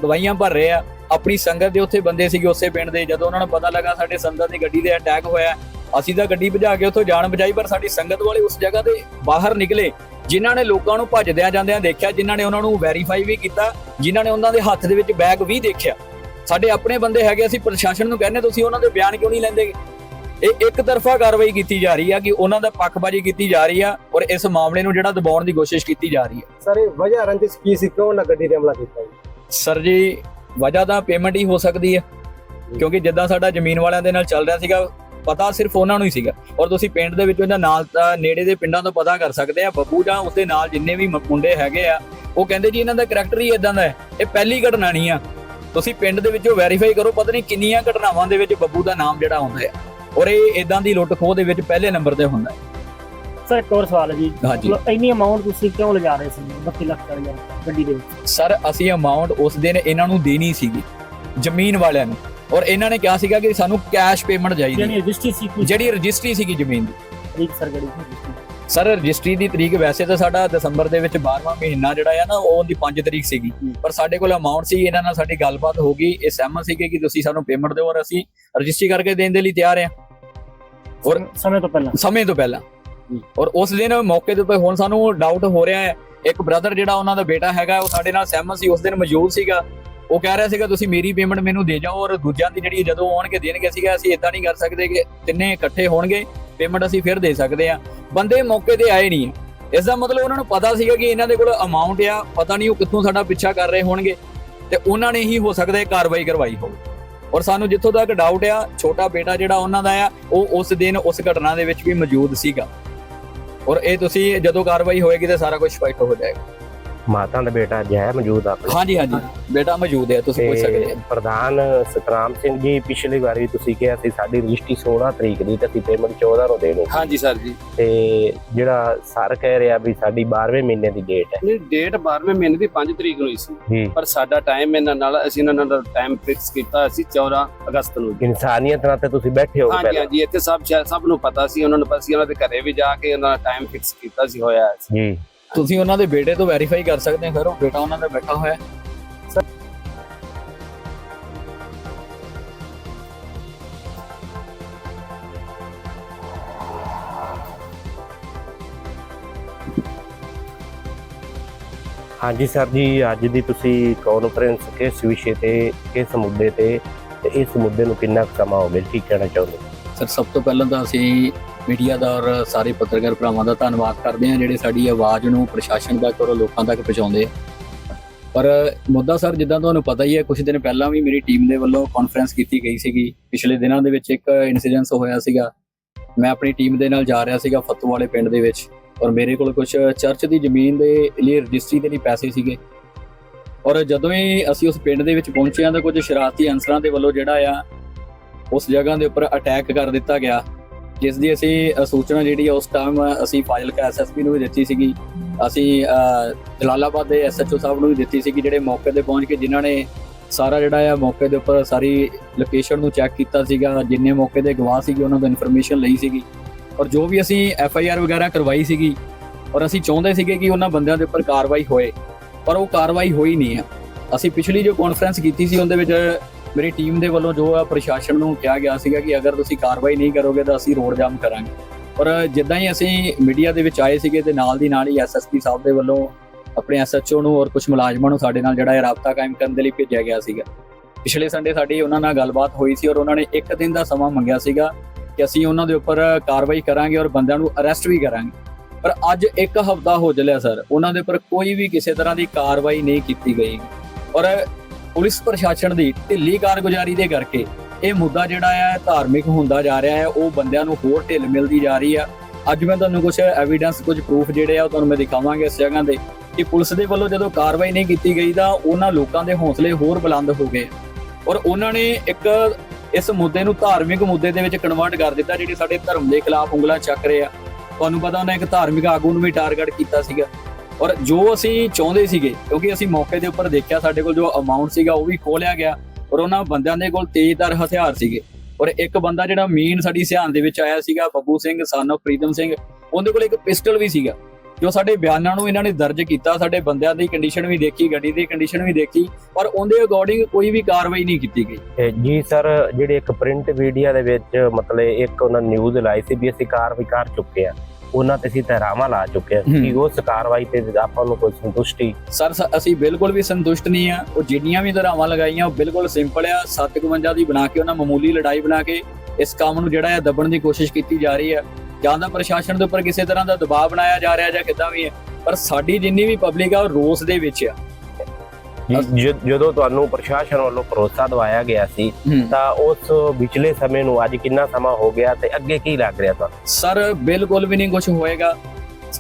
ਗਵਾਹੀਆਂ ਭਰ ਰਹੇ ਆ ਆਪਣੀ ਸੰਗਤ ਦੇ ਉੱਥੇ ਬੰਦੇ ਸੀਗੇ ਉਸੇ ਪਿੰਡ ਦੇ ਜਦੋਂ ਉਹਨਾਂ ਨੂੰ ਪਤਾ ਲੱਗਾ ਸਾਡੇ ਸੰਗਤ ਦੀ ਗੱਡੀ ਤੇ ਅਟੈਕ ਹੋਇਆ ਅਸੀਂ ਤਾਂ ਗੱਡੀ ਭਜਾ ਕੇ ਉੱਥੋਂ ਜਾਨ ਬਚਾਈ ਪਰ ਸਾਡੀ ਸੰਗਤ ਵਾਲੇ ਉਸ ਜਗ੍ਹਾ ਤੇ ਬਾਹਰ ਨਿਕਲੇ ਜਿਨ੍ਹਾਂ ਨੇ ਲੋਕਾਂ ਨੂੰ ਭੱਜਦਿਆਂ ਜਾਂਦਿਆਂ ਦੇਖਿਆ ਜਿਨ੍ਹਾਂ ਨੇ ਉਹਨਾਂ ਨੂੰ ਵੈਰੀਫਾਈ ਵੀ ਕੀਤਾ ਜਿਨ੍ਹਾਂ ਨੇ ਉਹਨਾਂ ਦੇ ਹੱਥ ਦੇ ਵਿੱਚ ਬੈਗ ਵੀ ਦੇਖਿਆ। ਸਾਡੇ ਆਪਣੇ ਬੰਦੇ ਹੈਗੇ ਅਸੀਂ ਪ੍ਰਸ਼ਾਸਨ ਨੂੰ ਕਹਿੰਦੇ ਤੁਸੀਂ ਉਹਨਾਂ ਦੇ ਬਿਆਨ ਕਿਉਂ ਨਹੀਂ ਲੈਂਦੇ? ਇਹ ਇੱਕ ਤਰਫਾ ਕਾਰਵਾਈ ਕੀਤੀ ਜਾ ਰਹੀ ਆ ਕਿ ਉਹਨਾਂ ਦਾ ਪੱਖਬਾਜ਼ੀ ਕੀਤੀ ਜਾ ਰਹੀ ਆ ਔਰ ਇਸ ਮਾਮਲੇ ਨੂੰ ਜਿਹੜਾ ਦਬਾਉਣ ਦੀ ਕੋਸ਼ਿਸ਼ ਕੀਤੀ ਜਾ ਰਹੀ ਹੈ ਸਰ ਇਹ ਵਜ੍ਹਾ ਰੰਜਿਸ਼ ਕੀ ਸੀ? ਕਿਉਂ ਨਾ ਗੱਡੀ ਤੇ ਹਮਲਾ ਕੀਤਾ ਜੀ? ਸਰ ਜੀ ਵਜ੍ਹਾ ਤਾਂ ਪੇਮੈਂਟ ਹੀ ਹੋ ਸਕਦੀ ਹੈ ਕਿਉਂਕਿ ਜਿੱਦਾਂ ਸਾਡਾ ਜ਼ਮੀਨ ਵਾਲਿਆਂ ਦੇ ਨਾਲ ਚੱਲ ਰਿਹਾ ਸੀਗਾ ਪਤਾ ਸਿਰਫ ਉਹਨਾਂ ਨੂੰ ਹੀ ਸੀਗਾ। ਔਰ ਤੁਸੀਂ ਪਿੰਡ ਦੇ ਵਿੱਚੋਂ ਜਾਂ ਨਾਲ ਨੇੜੇ ਦੇ ਪਿੰਡਾਂ ਤੋਂ ਪਤਾ ਕਰ ਸਕਦੇ ਆ ਬੱਬੂ ਜਾਂ ਉਸਦੇ ਨਾਲ ਜਿੰਨੇ ਵੀ ਮੁੰਡੇ ਹੈਗੇ ਆ ਉਹ ਕਹਿੰਦੇ ਜੀ ਇਹਨਾਂ ਦਾ ਕੈਰੈਕਟਰ ਹੀ ਇਦਾਂ ਦਾ ਹੈ ਇਹ ਪਹਿਲੀ ਘਟਨਾ ਨਹੀਂ ਆ। ਤੁਸੀਂ ਪਿੰਡ ਦੇ ਵਿੱਚੋਂ ਵੈਰੀਫਾਈ ਕਰੋ ਪਤਾ ਨਹੀਂ ਕਿੰਨੀਆਂ ਘਟਨਾਵਾਂ ਦੇ ਵਿੱਚ ਬੱਬੂ ਦਾ ਨਾਮ ਜਿਹੜਾ ਆਉਂਦਾ ਹੈ। ਔਰ ਇਹ ਇਦਾਂ ਦੀ ਲੁੱਟ ਖੋਹ ਦੇ ਵਿੱਚ ਪਹਿਲੇ ਨੰਬਰ ਤੇ ਹੁੰਦਾ ਹੈ। ਸਰ ਇੱਕ ਹੋਰ ਸਵਾਲ ਹੈ ਜੀ। ਇੰਨੀ ਅਮਾਉਂਟ ਤੁਸੀਂ ਕਿਉਂ ਲਿਜਾ ਰਹੇ ਸੀ? 32 ਲੱਖ ਚਾਲੀ ਹਜ਼ਾਰ ਗੱਡੀ ਦੇ ਵਿੱਚ? ਸਰ ਅਸੀਂ ਅਮਾਉਂਟ ਉਸ ਦਿਨ ਇਹਨਾਂ ਨੂੰ ਦੇਣੀ ਸੀਗੀ ਜ਼ਮੀਨ ਵਾਲਿਆਂ ਨੂੰ। ਔਰ ਇਹਨਾਂ ਨੇ ਕਿਹਾ ਸੀਗਾ ਕਿ ਸਾਨੂੰ ਕੈਸ਼ ਪੇਮੈਂਟ ਚਾਹੀਦੀ ਜਿਹੜੀ। ਰਜਿਸਟਰੀ ਸੀ ਕੋਈ? ਜਿਹੜੀ ਰਜਿਸਟਰੀ ਸੀਗੀ ਜ਼ਮੀਨ ਦੀ। ਤਰੀਕ ਸਰ registry? ਸਰ ਰਜਿਸਟਰੀ ਦੀ ਤਰੀਕ ਵੈਸੇ ਤਾਂ ਸਾਡਾ ਦਸੰਬਰ ਦੇ ਵਿੱਚ 12ਵਾਂ ਮਹੀਨਾ ਜਿਹੜਾ ਆ ਨਾ ਉਹ ਦੀ 5 ਤਰੀਕ ਸੀਗੀ। ਪਰ ਸਾਡੇ ਕੋਲ ਅਮਾਉਂਟ ਸੀ ਇਹਨਾਂ ਨਾਲ ਸਾਡੀ ਗੱਲਬਾਤ ਹੋ ਗਈ ਇਹ ਸਹਿਮਤ ਸੀਗੇ ਕਿ ਤੁਸੀਂ ਸਾਨੂੰ ਪੇਮੈਂਟ ਦਿਓ ਔਰ ਅਸੀਂ ਰਜਿਸਟਰੀ ਕਰਕੇ ਦੇਣ ਦੇ ਲਈ ਤਿਆਰ ਹਾਂ ਔਰ ਸਮੇਂ ਤੋਂ ਪਹਿਲਾਂ? ਸਮੇਂ ਤੋਂ ਪਹਿਲਾਂ। ਔਰ ਉਸ ਦਿਨ ਮੌਕੇ ਦੇ ਉੱਤੇ ਹੁਣ ਸਾਨੂੰ ਡਾਊਟ ਹੋ ਰਿਹਾ ਹੈ। ਇੱਕ ਬ੍ਰਦਰ ਜਿਹੜਾ ਉਹਨਾਂ ਦਾ ਬੇਟਾ ਹੈਗਾ ਉਹ ਸਾਡੇ ਨਾਲ ਸਹਿਮਤ ਸੀ ਉਸ ਦਿਨ ਮੌਜੂਦ ਸੀਗਾ। ਉਹ ਕਹਿ ਰਿਹਾ ਸੀਗਾ, ਤੁਸੀਂ ਮੇਰੀ ਪੇਮੈਂਟ ਮੈਨੂੰ ਦੇ ਜਾਓ ਔਰ ਦੂਜਿਆਂ ਦੀ ਜਿਹੜੀ ਜਦੋਂ ਆਉਣਗੇ, ਦੇਣਗੇ ਸੀਗਾ, ਅਸੀਂ ਇਦਾਂ ਨਹੀਂ ਕਰ ਸਕਦੇ ਕਿ ਤਿੰਨੇ ਇਕੱਠੇ ਹੋਣਗੇ ਪੇਮੈਂਟ ਅਸੀਂ ਫਿਰ ਦੇ ਸਕਦੇ ਆ ਬੰਦੇ ਮੌਕੇ ਤੇ ਆਏ ਨਹੀਂ। ਆ। ਇਸ ਦਾ ਮਤਲਬ ਉਹਨਾਂ ਨੂੰ ਪਤਾ ਸੀਗਾ ਕਿ ਇਹਨਾਂ ਦੇ ਕੋਲ ਅਮਾਉਂਟ ਆ, ਪਤਾ ਨਹੀਂ ਉਹ ਕਿੱਥੋਂ ਸਾਡਾ ਪਿੱਛਾ ਕਰ ਰਹੇ ਹੋਣਗੇ ਤੇ ਉਹਨਾਂ ਨੇ ਹੀ ਹੋ ਸਕਦਾ ਹੈ ਕਾਰਵਾਈ ਕਰਵਾਈ ਹੋਵੇ। ਔਰ ਸਾਨੂੰ ਜਿੱਥੋਂ ਤੱਕ ਡਾਊਟ ਆ, ਛੋਟਾ ਬੇਟਾ ਜਿਹੜਾ ਉਹਨਾਂ ਦਾ ਆ, ਉਹ ਉਸ ਦਿਨ ਉਸ ਘਟਨਾ ਦੇ ਵਿੱਚ ਵੀ ਮੌਜੂਦ ਸੀਗਾ। ਔਰ ਇਹ ਤੁਸੀਂ ਜਦੋਂ ਕਾਰਵਾਈ ਹੋਏਗੀ ਤਾਂ ਸਾਰਾ ਕੁਝ ਸਪਸ਼ਟ ਹੋ ਜਾਏਗਾ। ਮਾਤਾ ਦਾ ਬੇਟਾ ਹੈ ਮੌਜੂਦ ਆਪਣੇ। ਹਾਂਜੀ ਹਾਂਜੀ। ਬੇਟਾ ਮੌਜੂਦ ਹੈ ਤੁਸੀਂ ਪੁੱਛ ਸਕਦੇ ਹੋ। ਪ੍ਰਧਾਨ ਸਤਨਾਮ ਸਿੰਘ ਜੀ ਪਿਛਲੀ ਵਾਰੀ ਤੁਸੀਂ ਕਿਹਾ ਸੀ ਸਾਡੀ ਰਜਿਸਟਰੀ 16 ਤਰੀਕ ਦੀ ਤੇ ਅਸੀਂ ਪੇਮੈਂਟ 14 ਨੂੰ ਦੇਣੀ ਹਾਂਜੀ ਸਰ ਜੀ। ਤੇ ਜਿਹੜਾ ਸਰ ਕਹਿ ਰਿਹਾ ਵੀ ਸਾਡੀ 12ਵੇਂ ਮਹੀਨੇ ਦੀ ਡੇਟ ਹੈ। ਨਹੀਂ ਡੇਟ 12ਵੇਂ ਮਹੀਨੇ ਦੀ 5 ਤਰੀਕ ਨੂੰ ਹੀ ਸੀ। ਜੀ। ਪਰ ਸਾਡਾ ਟਾਈਮ ਇਹਨਾਂ ਨਾਲ ਅਸੀਂ ਇਹਨਾਂ ਨਾਲ ਟਾਈਮ ਫਿਕਸ ਕੀਤਾ ਅਸੀਂ 14 ਅਗਸਤ ਨੂੰ। ਇਨਸਾਨੀਅਤ ਨਾਲ ਤੇ ਤੁਸੀਂ ਬੈਠੇ ਹੋ ਹਾਂਜੀ ਪਹਿਲਾਂ। ਹਾਂਜੀ ਇੱਥੇ ਸਭ ਸਭ ਨੂੰ ਪਤਾ ਸੀ ਉਹਨਾਂ ਨੂੰ ਪਤਾ ਸੀ ਉਹਨਾਂ ਦੇ ਘਰੇ ਵੀ ਜਾ ਕੇ ਉਹਨਾਂ ਦਾ ਟਾਈਮ ਫਿਕਸ ਕੀਤਾ ਸੀ ਹੋਇਆ ਸੀ ਜੀ। ਤੁਸੀਂ ਉਹਨਾਂ ਦੇ ਬੇਟੇ ਤੋਂ ਵੈਰੀਫਾਈ ਕਰ ਸਕਦੇ ਹੋ ਸਰ ਉਹ ਬੇਟਾ ਉਹਨਾਂ ਦਾ ਬੈਠਾ ਹੋਇਆ ਹਾਂਜੀ ਸਰ ਜੀ ਅੱਜ ਦੀ ਤੁਸੀਂ ਕਾਨਫਰੰਸ ਕਿਸ ਵਿਸ਼ੇ ਤੇ ਕਿਸ ਮੁੱਦੇ ਤੇ ਤੇ ਇਸ ਮੁੱਦੇ ਨੂੰ ਕਿੰਨਾ ਸਮਾਂ ਹੋ ਗਿਆ ਕੀ ਕਹਿਣਾ ਚਾਹੁੰਦੇ ਸਰ ਸਭ ਤੋਂ ਪਹਿਲਾਂ ਤਾਂ ਅਸੀਂ ਮੀਡੀਆ ਦਾ ਔਰ ਸਾਰੇ ਪੱਤਰਕਾਰ ਭਰਾਵਾਂ ਦਾ ਧੰਨਵਾਦ ਕਰਦੇ ਹਾਂ ਜਿਹੜੇ ਸਾਡੀ ਆਵਾਜ਼ ਨੂੰ ਪ੍ਰਸ਼ਾਸਨ ਤੱਕ ਔਰ ਲੋਕਾਂ ਤੱਕ ਪਹੁੰਚਾਉਂਦੇ ਆ। ਪਰ ਮੁੱਦਾ ਸਰ, ਜਿੱਦਾਂ ਤੁਹਾਨੂੰ ਪਤਾ ਹੀ ਹੈ ਕੁਝ ਦਿਨ ਪਹਿਲਾਂ ਵੀ ਮੇਰੀ ਟੀਮ ਦੇ ਵੱਲੋਂ ਕਾਨਫਰੰਸ ਕੀਤੀ ਗਈ ਸੀਗੀ। ਪਿਛਲੇ ਦਿਨਾਂ ਦੇ ਵਿੱਚ ਇੱਕ ਇਨਸੀਡੈਂਸ ਹੋਇਆ ਸੀਗਾ। ਮੈਂ ਆਪਣੀ ਟੀਮ ਦੇ ਨਾਲ ਜਾ ਰਿਹਾ ਸੀਗਾ ਫਤੂ ਵਾਲੇ ਪਿੰਡ ਦੇ ਵਿੱਚ ਔਰ ਮੇਰੇ ਕੋਲ ਕੁਝ ਚਰਚ ਦੀ ਜ਼ਮੀਨ ਦੇ ਲਈ ਰਜਿਸਟਰੀ ਦੇ ਲਈ ਪੈਸੇ ਸੀਗੇ। ਔਰ ਜਦੋਂ ਹੀ ਅਸੀਂ ਉਸ ਪਿੰਡ ਦੇ ਵਿੱਚ ਪਹੁੰਚੇ ਹਾਂ ਤਾਂ ਕੁਝ ਸ਼ਰਾਰਤੀ ਅਨਸਰਾਂ ਦੇ ਵੱਲੋਂ ਜਿਹੜਾ ਆ, ਉਸ ਜਗ੍ਹਾ ਦੇ ਉੱਪਰ ਅਟੈਕ ਕਰ ਦਿੱਤਾ ਗਿਆ। ਜਿਸ ਦੀ ਅਸੀਂ ਸੂਚਨਾ ਜਿਹੜੀ ਆ, ਉਸ ਟਾਈਮ ਅਸੀਂ ਫਾਜ਼ਿਲਕਾ ਐਸਐਸਪੀ ਨੂੰ ਵੀ ਦਿੱਤੀ ਸੀਗੀ। ਅਸੀਂ ਜਲਾਲਾਬਾਦ ਦੇ ਐਸਐਚਓ ਸਾਹਿਬ ਨੂੰ ਵੀ ਦਿੱਤੀ ਸੀਗੀ, ਜਿਹੜੇ ਮੌਕੇ ਤੇ ਪਹੁੰਚ ਕੇ ਜਿਨ੍ਹਾਂ ਨੇ ਸਾਰਾ ਜਿਹੜਾ ਆ, ਮੌਕੇ ਦੇ ਉੱਪਰ ਸਾਰੀ ਲੋਕੇਸ਼ਨ ਨੂੰ ਚੈੱਕ ਕੀਤਾ ਸੀਗਾ, ਜਿੰਨੇ ਮੌਕੇ ਦੇ ਗਵਾਹ ਸੀਗੇ, ਉਹਨਾਂ ਤੋਂ ਇਨਫੋਰਮੇਸ਼ਨ ਲਈ ਸੀਗੀ। ਔਰ ਜੋ ਵੀ ਅਸੀਂ ਐਫ ਆਈ ਆਰ ਵਗੈਰਾ ਕਰਵਾਈ ਸੀਗੀ, ਔਰ ਅਸੀਂ ਚਾਹੁੰਦੇ ਸੀਗੇ ਕਿ ਉਹਨਾਂ ਬੰਦਿਆਂ ਦੇ ਉੱਪਰ ਕਾਰਵਾਈ ਹੋਏ, ਪਰ ਉਹ ਕਾਰਵਾਈ ਹੋਈ ਨਹੀਂ ਆ। ਅਸੀਂ ਪਿਛਲੀ ਜੋ ਕਾਨਫਰੰਸ ਕੀਤੀ ਸੀ, ਉਹਦੇ ਵਿੱਚ ਮੇਰੀ ਟੀਮ ਦੇ ਵੱਲੋਂ ਜੋ ਆ ਪ੍ਰਸ਼ਾਸਨ ਨੂੰ ਕਿਹਾ ਗਿਆ ਸੀਗਾ ਕਿ ਅਗਰ ਤੁਸੀਂ ਕਾਰਵਾਈ ਨਹੀਂ ਕਰੋਗੇ ਤਾਂ ਅਸੀਂ ਰੋਡ ਜਾਮ ਕਰਾਂਗੇ। ਔਰ ਜਿੱਦਾਂ ਹੀ ਅਸੀਂ ਮੀਡੀਆ ਦੇ ਵਿੱਚ ਆਏ ਸੀਗੇ ਤੇ ਨਾਲ ਦੀ ਨਾਲ ਹੀ ਐਸਐਸਪੀ ਸਾਹਿਬ ਦੇ ਵੱਲੋਂ ਆਪਣੇ ਐਸਐਚਓ ਨੂੰ ਔਰ ਕੁਝ ਮੁਲਾਜ਼ਮਾਂ ਨੂੰ ਸਾਡੇ ਨਾਲ ਜਿਹੜਾ ਇਹ ਰਾਬਤਾ ਕਾਇਮ ਕਰਨ ਦੇ ਲਈ ਭੇਜਿਆ ਗਿਆ ਸੀਗਾ। ਪਿਛਲੇ ਸੰਡੇ ਸਾਡੀ ਉਹਨਾਂ ਨਾਲ ਗੱਲਬਾਤ ਹੋਈ ਸੀ ਔਰ ਉਹਨਾਂ ਨੇ ਇੱਕ ਦਿਨ ਦਾ ਸਮਾਂ ਮੰਗਿਆ ਸੀਗਾ ਕਿ ਅਸੀਂ ਉਹਨਾਂ ਦੇ ਉੱਪਰ ਕਾਰਵਾਈ ਕਰਾਂਗੇ ਔਰ ਬੰਦਿਆਂ ਨੂੰ ਅਰੈਸਟ ਵੀ ਕਰਾਂਗੇ। ਪਰ ਅੱਜ ਇੱਕ ਹਫ਼ਤਾ ਹੋ ਚੱਲਿਆ, ਸਰ, ਉਹਨਾਂ ਦੇ ਉੱਪਰ ਕੋਈ ਵੀ ਕਿਸੇ ਤਰ੍ਹਾਂ ਦੀ ਕਾਰਵਾਈ ਨਹੀਂ ਕੀਤੀ ਗਈ। ਔਰ ਪੁਲਿਸ ਪ੍ਰਸ਼ਾਸਨ ਦੀ ਢਿੱਲੀ ਕਾਰਗੁਜ਼ਾਰੀ ਦੇ ਕਰਕੇ ਇਹ ਮੁੱਦਾ ਜਿਹੜਾ ਹੈ ਧਾਰਮਿਕ ਹੁੰਦਾ ਜਾ ਰਿਹਾ ਹੈ, ਉਹ ਬੰਦਿਆਂ ਨੂੰ ਹੋਰ ਢਿੱਲ ਮਿਲਦੀ ਜਾ ਰਹੀ ਆ। ਅੱਜ ਮੈਂ ਤੁਹਾਨੂੰ ਕੁਝ ਐਵੀਡੈਂਸ ਕੁਝ ਪ੍ਰੂਫ ਜਿਹੜੇ ਆ, ਉਹ ਤੁਹਾਨੂੰ ਮੈਂ ਦਿਖਾਵਾਂਗਾ ਇਸ ਜਗ੍ਹਾ ਦੇ ਕਿ ਪੁਲਿਸ ਦੇ ਵੱਲੋਂ ਜਦੋਂ ਕਾਰਵਾਈ ਨਹੀਂ ਕੀਤੀ ਗਈ ਤਾਂ ਉਹਨਾਂ ਲੋਕਾਂ ਦੇ ਹੌਸਲੇ ਹੋਰ ਬੁਲੰਦ ਹੋ ਗਏ। ਔਰ ਉਹਨਾਂ ਨੇ ਇੱਕ ਇਸ ਮੁੱਦੇ ਨੂੰ ਧਾਰਮਿਕ ਮੁੱਦੇ ਦੇ ਵਿੱਚ ਕਨਵਰਟ ਕਰ ਦਿੱਤਾ, ਜਿਹੜੇ ਸਾਡੇ ਧਰਮ ਦੇ ਖਿਲਾਫ ਉਂਗਲਾਂ ਚੱਕ ਰਹੇ ਆ। ਤੁਹਾਨੂੰ ਪਤਾ ਉਹਨਾਂ ਇੱਕ ਧਾਰਮਿਕ ਆਗੂ ਨੂੰ ਵੀ ਟਾਰਗੇਟ ਕੀਤਾ ਸੀਗਾ। ਔਰ ਜੋ ਅਸੀਂ ਚਾਹੁੰਦੇ ਸੀਗੇ, ਕਿਉਂਕਿ ਅਸੀਂ ਮੌਕੇ ਦੇ ਉੱਪਰ ਦੇਖਿਆ ਸਾਡੇ ਕੋਲ ਜੋ ਅਮਾਉਂਟ ਸੀਗਾ, ਉਹ ਵੀ ਖੋਲਿਆ ਗਿਆ ਔਰ ਉਹਨਾਂ ਬੰਦਿਆਂ ਦੇ ਕੋਲ ਤੇਜ਼ਧਾਰ ਹਥਿਆਰ ਸੀਗੇ। ਔਰ ਇੱਕ ਬੰਦਾ ਜਿਹੜਾ ਮੇਨ ਸਾਡੀ ਸਿਆਣ ਦੇ ਵਿੱਚ ਆਇਆ ਸੀਗਾ, ਬੱਬੂ ਸਿੰਘ ਸਾਨੋ ਪ੍ਰੀਤਮ ਸਿੰਘ, ਉਹਦੇ ਕੋਲ ਇੱਕ ਪਿਸਟਲ ਵੀ ਸੀਗਾ, ਜੋ ਸਾਡੇ ਬਿਆਨਾਂ ਨੂੰ ਇਹਨਾਂ ਨੇ ਦਰਜ ਕੀਤਾ, ਸਾਡੇ ਬੰਦਿਆਂ ਦੀ ਕੰਡੀਸ਼ਨ ਵੀ ਦੇਖੀ, ਗੱਡੀ ਦੀ ਕੰਡੀਸ਼ਨ ਵੀ ਦੇਖੀ, ਪਰ ਉਹਦੇ ਅਕੋਰਡਿੰਗ ਕੋਈ ਵੀ ਕਾਰਵਾਈ ਨਹੀਂ ਕੀਤੀ ਗਈ। ਜੀ ਸਰ, ਜਿਹੜੇ ਇੱਕ ਪ੍ਰਿੰਟ ਮੀਡੀਆ ਦੇ ਵਿੱਚ ਮਤਲਬ ਇੱਕ ਉਹਨਾਂ ਨਿਊਜ਼ ਲਾਈ ਸੀ ਵੀ ਅਸੀਂ ਕਾਰਵਾਈ ਕਰ ਚੁੱਕੇ ਆ। ਉਹਨਾਂ ਤੇ ਅਸੀਂ ਤਹਿਰਾਵਾਂ ਲਾ ਚੁੱਕੇ ਹੂੰ। ਕਿ ਉਸ ਕਾਰਵਾਈ ਤੇ ਆਪਾਂ ਨੂੰ ਕੋਈ ਸੰਤੁਸ਼ਟੀ ਸਰ ਅਸੀਂ ਬਿਲਕੁਲ ਵੀ ਸੰਤੁਸ਼ਟ ਨਹੀਂ ਆ ਉਹ ਜਿੰਨੀਆਂ ਵੀ ਧਰਾਵਾਂ ਲਗਾਈਆਂ ਉਹ ਬਿਲਕੁਲ ਸਿੰਪਲ ਆ। 751 ਦੀ ਬਣਾ ਕੇ ਉਹਨਾਂ ਮਾਮੂਲੀ ਲੜਾਈ ਬਣਾ ਕੇ ਇਸ ਕੰਮ ਨੂੰ ਜਿਹੜਾ ਹੈ ਦੱਬਣ ਦੀ ਕੋਸ਼ਿਸ਼ ਕੀਤੀ ਜਾ ਰਹੀ ਹੈ। ਜਾਂ ਤਾਂ ਪ੍ਰਸ਼ਾਸਨ ਦੇ ਉੱਪਰ ਕਿਸੇ ਤਰ੍ਹਾਂ ਦਾ ਦਬਾਅ ਬਣਾਇਆ ਜਾ ਰਿਹਾ ਜਾਂ ਕਿੱਦਾਂ ਵੀ ਹੈ। ਪਰ ਸਾਡੀ ਜਿੰਨੀ ਵੀ ਪਬਲਿਕ ਆ ਉਹ ਰੋਸ ਦੇ ਵਿੱਚ ਆ। ਜ- ਜਦੋਂ ਤੁਹਾਨੂੰ ਪ੍ਰਸ਼ਾਸਨ ਵੱਲੋਂ ਭਰੋਸਾ ਦਵਾਇਆ ਗਿਆ ਸੀ ਤਾਂ ਉਸ ਵਿਚਲੇ ਸਮੇਂ ਨੂੰ ਅੱਜ ਕਿੰਨਾ ਸਮਾਂ ਹੋ ਗਿਆ ਤੇ ਅੱਗੇ ਕੀ ਲੱਗ ਰਿਹਾ ਤੁਹਾਨੂੰ? ਸਰ ਬਿਲਕੁਲ ਵੀ ਨਹੀਂ ਕੁਝ ਹੋਏਗਾ।